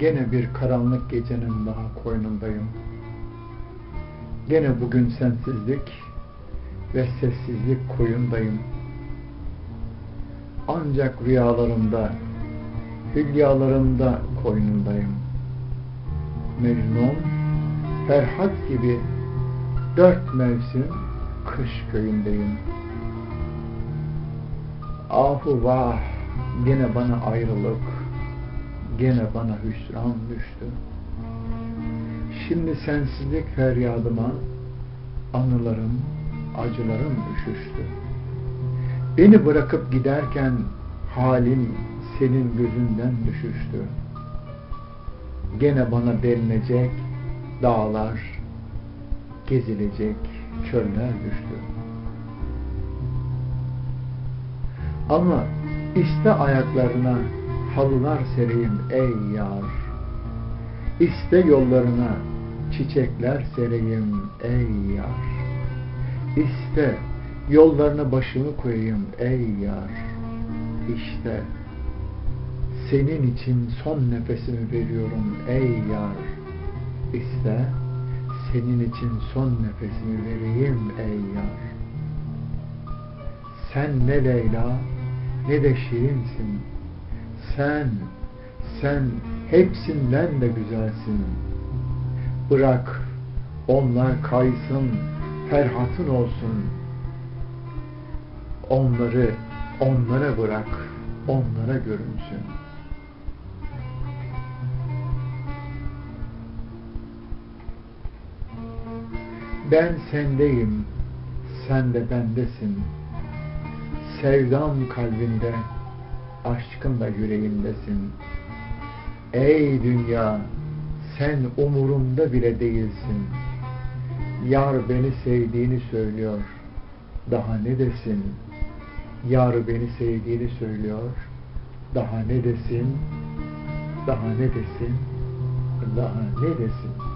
Gene bir karanlık gecenin daha koynundayım. Gene bugün sensizlik ve sessizlik koyundayım. Ancak rüyalarımda, hülyalarımda koynundayım. Mecnun, Ferhat gibi dört mevsim kış köyündeyim. Ahu vah, gene bana ayrılık, gene bana hüsran düştü. Şimdi sensizlik feryadıma anılarım, acılarım üşüştü. Beni bırakıp giderken halim senin gözünden düşüştü. Gene bana delinecek dağlar, gezilecek çöller düştü. Ama iste ayaklarına halılar sereyim ey yar. İste yollarına çiçekler sereyim ey yar. İste yollarına başımı koyayım ey yar. İşte senin için son nefesimi veriyorum ey yar. İste senin için son nefesimi vereyim ey yar. Sen ne Leyla ne de şirinsin. Sen, sen hepsinden de güzelsin. Bırak onlar kaysın, Ferhat'ın olsun. Onları, onlara bırak, onlara görünsün. Ben sendeyim, sen de bendesin. Sevdam kalbinde, aşkın da yüreğimdesin. Ey dünya, sen umurumda bile değilsin. Yar beni sevdiğini söylüyor, daha ne desin? Yar beni sevdiğini söylüyor, daha ne desin? Daha ne desin? Daha ne desin?